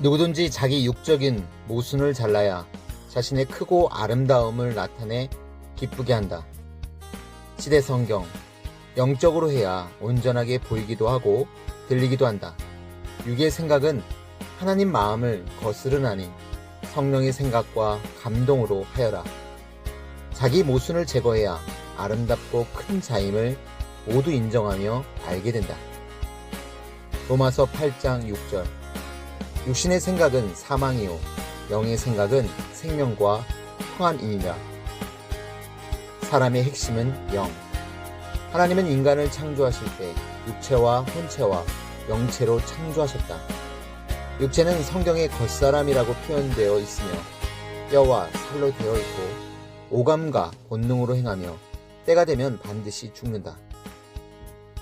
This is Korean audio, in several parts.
누구든지 자기 육적인 모순을 잘라야 자신의 크고 아름다움을 나타내 기쁘게 한다. 시대 성경. 영적으로 해야 온전하게 보이기도 하고 들리기도 한다. 육의 생각은 하나님 마음을 거스르나니 성령의 생각과 감동으로 하여라. 자기 모순을 제거해야 아름답고 큰 자임을 모두 인정하며 알게 된다. 로마서 8장 6절. 육신의 생각은 사망이요. 영의 생각은 생명과 평안이니라. 사람의 핵심은 영. 하나님은 인간을 창조하실 때 육체와 혼체와 영체로 창조하셨다. 육체는 성경의 겉사람이라고 표현되어 있으며 뼈와 살로 되어 있고 오감과 본능으로 행하며 때가 되면 반드시 죽는다.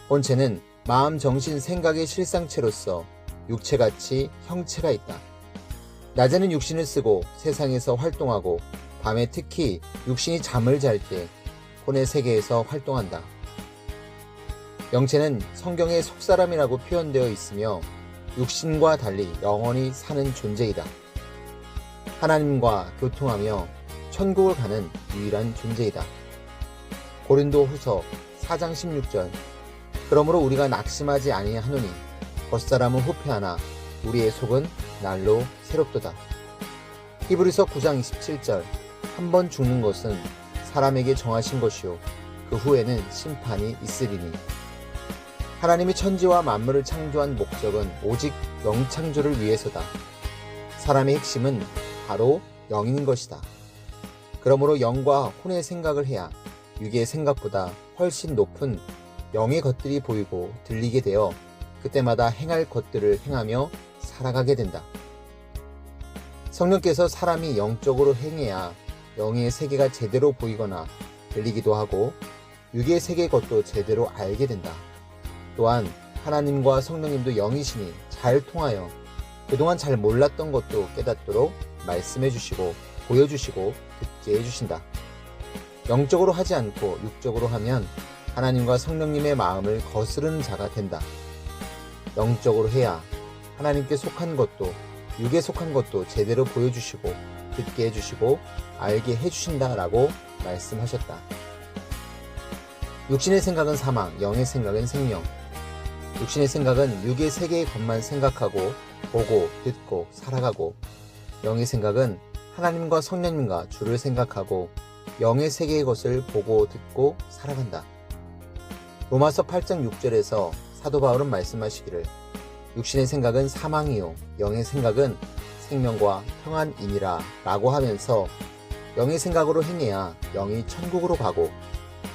혼체는 마음, 정신, 생각의 실상체로서 육체같이 형체가 있다. 낮에는 육신을 쓰고 세상에서 활동하고 밤에 특히 육신이 잠을 잘 때 혼의 세계에서 활동한다. 영체는 성경의 속사람이라고 표현되어 있으며 육신과 달리 영원히 사는 존재이다. 하나님과 교통하며 천국을 가는 유일한 존재이다. 고린도 후서 4장 16절 그러므로 우리가 낙심하지 아니하노니 겉사람은 후패하나 우리의 속은 날로 새롭도다. 히브리서 9장 27절 한 번 죽는 것은 사람에게 정하신 것이요 그 후에는 심판이 있으리니 하나님이 천지와 만물을 창조한 목적은 오직 영창조를 위해서다. 사람의 핵심은 바로 영인 것이다. 그러므로 영과 혼의 생각을 해야 육의 생각보다 훨씬 높은 영의 것들이 보이고 들리게 되어 그때마다 행할 것들을 행하며 살아가게 된다. 성령께서 사람이 영적으로 행해야 영의 세계가 제대로 보이거나 들리기도 하고 육의 세계 것도 제대로 알게 된다. 또한 하나님과 성령님도 영이시니 잘 통하여 그동안 잘 몰랐던 것도 깨닫도록 말씀해 주시고 보여주시고 듣게 해주신다. 영적으로 하지 않고 육적으로 하면 하나님과 성령님의 마음을 거스르는 자가 된다. 영적으로 해야 하나님께 속한 것도 육에 속한 것도 제대로 보여주시고 듣게 해주시고 알게 해주신다라고 말씀하셨다. 육신의 생각은 사망, 영의 생각은 생명. 육신의 생각은 육의 세계의 것만 생각하고 보고 듣고 살아가고 영의 생각은 하나님과 성령님과 주를 생각하고 영의 세계의 것을 보고 듣고 살아간다. 로마서 8장 6절에서 사도 바울은 말씀하시기를 육신의 생각은 사망이요 영의 생각은 생명과 평안이니라 라고 하면서 영의 생각으로 행해야 영이 천국으로 가고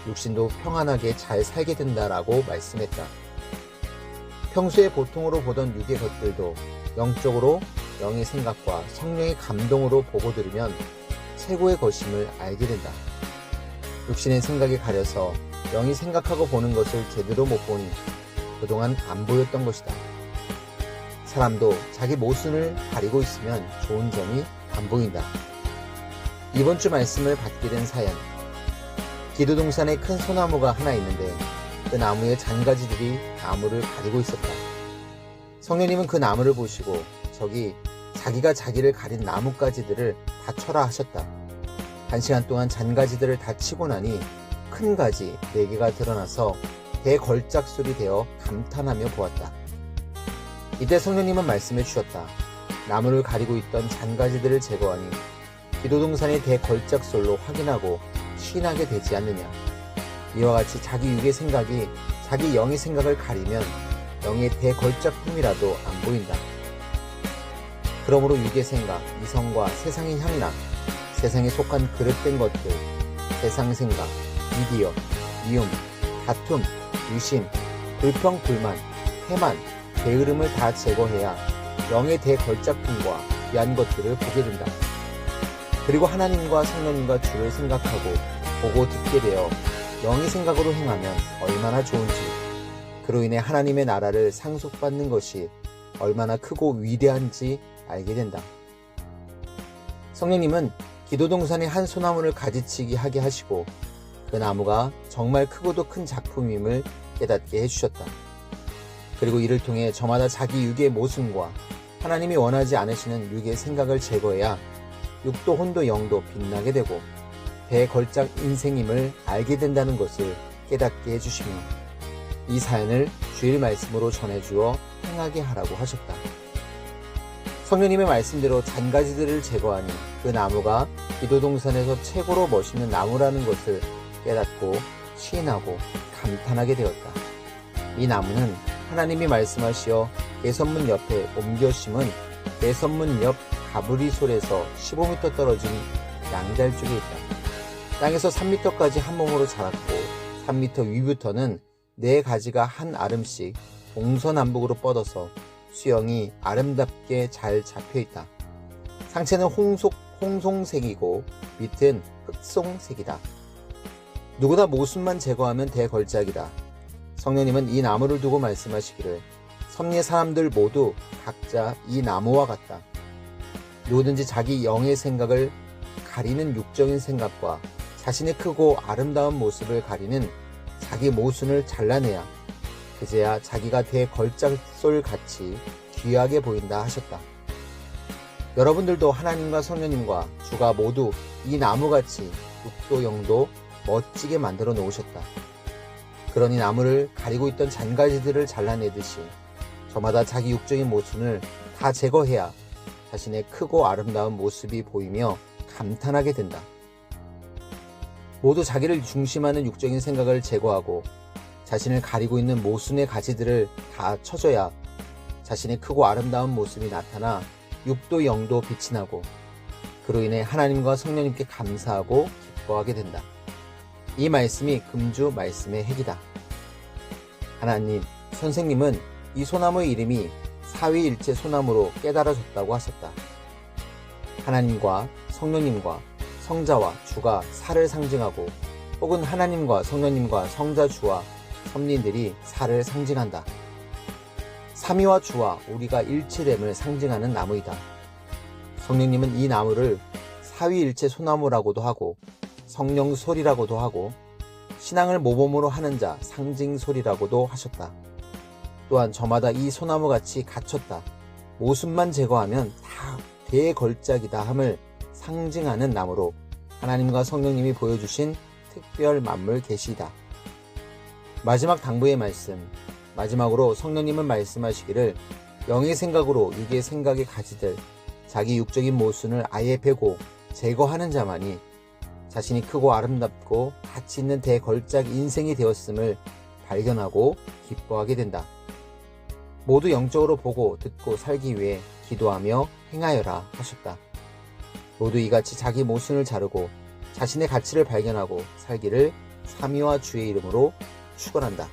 육신도 평안하게 잘 살게 된다라고 말씀했다. 평소에 보통으로 보던 육의 것들도 영적으로 영의 생각과 성령의 감동으로 보고 들으면 최고의 것임을 알게 된다. 육신의 생각에 가려서 영이 생각하고 보는 것을 제대로 못 보니 그동안 안 보였던 것이다. 사람도 자기 모순을 가리고 있으면 좋은 점이 안 보인다. 이번 주 말씀을 받게 된 사연. 기도동산에 큰 소나무가 하나 있는데 그 나무의 잔가지들이 나무를 가리고 있었다. 성령님은 그 나무를 보시고 저기 자기가 자기를 가린 나뭇가지들을 다 쳐라 하셨다. 한 시간 동안 잔가지들을 다 치고 나니 큰 가지 네 개가 드러나서 대걸작술이 되어 감탄하며 보았다. 이때 성령님은 말씀해 주셨다. 나무를 가리고 있던 잔가지들을 제거하니 기도동산의 대걸작술로 확인하고 시인하게 되지 않느냐. 이와 같이 자기 육의 생각이 자기 영의 생각을 가리면 영의 대걸작품이라도 안 보인다. 그러므로 육의 생각, 이성과 세상의 향락, 세상에 속한 그릇된 것들, 세상 생각, 미디어, 미움, 다툼, 유심, 불평, 불만, 태만, 게으름을 다 제거해야 영의 대걸작품과 귀한 것들을 보게 된다. 그리고 하나님과 성령님과 주를 생각하고 보고 듣게 되어 영의 생각으로 행하면 얼마나 좋은지, 그로 인해 하나님의 나라를 상속받는 것이 얼마나 크고 위대한지 알게 된다. 성령님은 기도동산의 한 소나무를 가지치기 하게 하시고 그 나무가 정말 크고도 큰 작품임을 깨닫게 해주셨다. 그리고 이를 통해 저마다 자기 육의 모순과 하나님이 원하지 않으시는 육의 생각을 제거해야 육도 혼도 영도 빛나게 되고 대걸작 인생임을 알게 된다는 것을 깨닫게 해주시며 이 사연을 주일 말씀으로 전해주어 행하게 하라고 하셨다. 성령님의 말씀대로 잔가지들을 제거하니 그 나무가 기도동산에서 최고로 멋있는 나무라는 것을 깨닫고 시인하고 감탄하게 되었다. 이 나무는 하나님이 말씀하시어 대선문 옆에 옮겨 심은 대선문 옆 가브리솔에서 15m 떨어진 양잘 쪽에 있다. 땅에서 3m까지 한 몸으로 자랐고 3m 위부터는 네 가지가 한 아름씩 동서남북으로 뻗어서 수영이 아름답게 잘 잡혀 있다. 상체는 홍속, 홍송색이고 밑은 흑송색이다. 누구나 모순만 제거하면 대걸작이다. 성령님은 이 나무를 두고 말씀하시기를 섭리의 사람들 모두 각자 이 나무와 같다. 누구든지 자기 영의 생각을 가리는 육적인 생각과 자신의 크고 아름다운 모습을 가리는 자기 모순을 잘라내야 그제야 자기가 대걸작솔 같이 귀하게 보인다 하셨다. 여러분들도 하나님과 성령님과 주가 모두 이 나무같이 육도 영도 멋지게 만들어 놓으셨다. 그러니 나무를 가리고 있던 잔가지들을 잘라내듯이 저마다 자기 육적인 모순을 다 제거해야 자신의 크고 아름다운 모습이 보이며 감탄하게 된다. 모두 자기를 중심하는 육적인 생각을 제거하고 자신을 가리고 있는 모순의 가지들을 다 쳐줘야 자신의 크고 아름다운 모습이 나타나 육도 영도 빛이 나고 그로 인해 하나님과 성령님께 감사하고 기뻐하게 된다. 이 말씀이 금주 말씀의 핵이다. 하나님, 선생님은 이 소나무의 이름이 사위일체 소나무로 깨달아졌다고 하셨다. 하나님과 성령님과 성자와 주가 살을 상징하고 혹은 하나님과 성령님과 성자 주와 섭리들이 살을 상징한다. 삼위와 주와 우리가 일체됨을 상징하는 나무이다. 성령님은 이 나무를 사위일체 소나무라고도 하고 성령 소리라고도 하고 신앙을 모범으로 하는 자 상징 소리라고도 하셨다. 또한 저마다 이 소나무 같이 갇혔다. 모순만 제거하면 다 대걸작이다 함을 상징하는 나무로 하나님과 성령님이 보여주신 특별 만물 계시다. 마지막 당부의 말씀. 마지막으로 성령님은 말씀하시기를 영의 생각으로 육의 생각의 가지들 자기 육적인 모순을 아예 베고 제거하는 자만이 자신이 크고 아름답고 가치 있는 대걸작 인생이 되었음을 발견하고 기뻐하게 된다. 모두 영적으로 보고 듣고 살기 위해 기도하며 행하여라 하셨다. 모두 이같이 자기 모순을 자르고 자신의 가치를 발견하고 살기를 삼위와 주의 이름으로 축원한다.